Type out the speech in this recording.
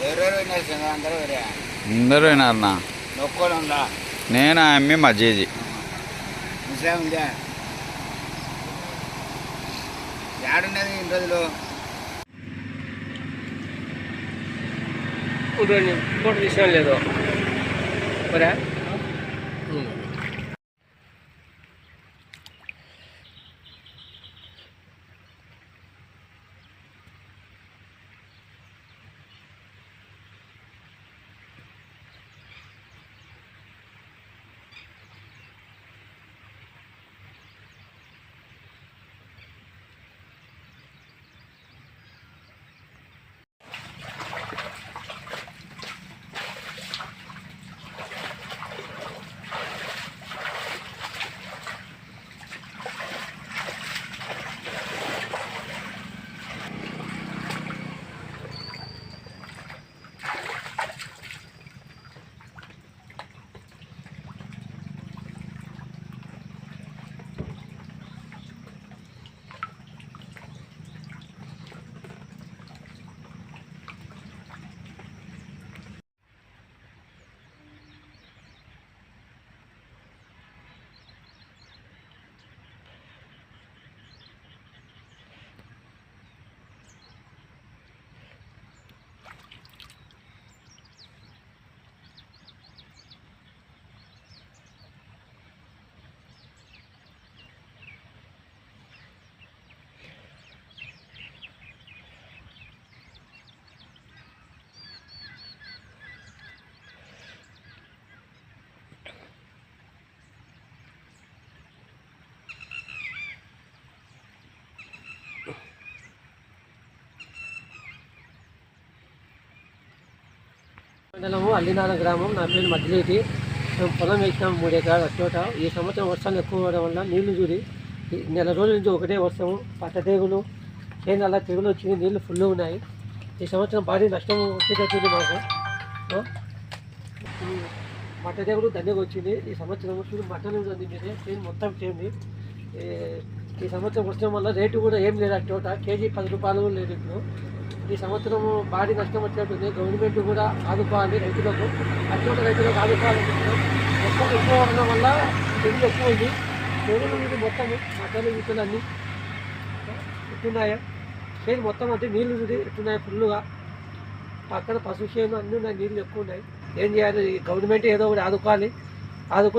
అందరూ వేరే అందరూ వినారన్నా నేను ఆ అమ్మి మజ్జీజీ ముసే ఉందా ఏడున్నది ఇన్ని రోజులు? ఉండండి ఫోటో తీసిన లేదు. మరే మండలము అల్లినాల గ్రామం. నా పేరు మధ్యలేటి మేము పొలం వేసినాం మూడు ఎకరాల చోట ఈ సంవత్సరం వర్షాలు ఎక్కువ అవడం వల్ల నీళ్ళు చూడి ఈ నెల రోజుల నుంచి ఒకటే వర్షము పట్ట తెగులు అలా తెగులు వచ్చింది నీళ్ళు ఫుల్ ఉన్నాయి. ఈ సంవత్సరం భారీ నష్టం వచ్చేటట్టుంది మాకు. మట్ట తెగులు దండగా వచ్చింది. ఈ సంవత్సరం చూడు మట్టలు ఉంది మీదే చేను మొత్తం చేయండి ఈ సంవత్సరం వర్షం వల్ల రేటు కూడా ఏం లేదు ఆ చోట కేజీ పది రూపాయలు లేదు ఇప్పుడు. ఈ సంవత్సరం భారీ నష్టం వచ్చేటుంది గవర్నమెంట్ కూడా ఆదుకోవాలి రైతులకు. అటువంటి రైతులకు ఆదుకోవాలనుకుంటున్నాం మొత్తం ఎక్కువ ఉండడం వల్ల తెగులు ఎక్కువ ఉంది తెగులు ఇది మొత్తం మటలు గిట్టలు అన్నీ ఎట్టున్నాయా చేను మొత్తం అంటే నీళ్ళు ఎట్టున్నాయి ఫుల్లుగా. పక్కన పశు చేను అన్నీ ఉన్నాయి నీళ్ళు ఎక్కువ ఉన్నాయి. ఏం చేయాలి? గవర్నమెంట్ ఏదో ఒకటి ఆదుకోవాలి. ఆదుకుని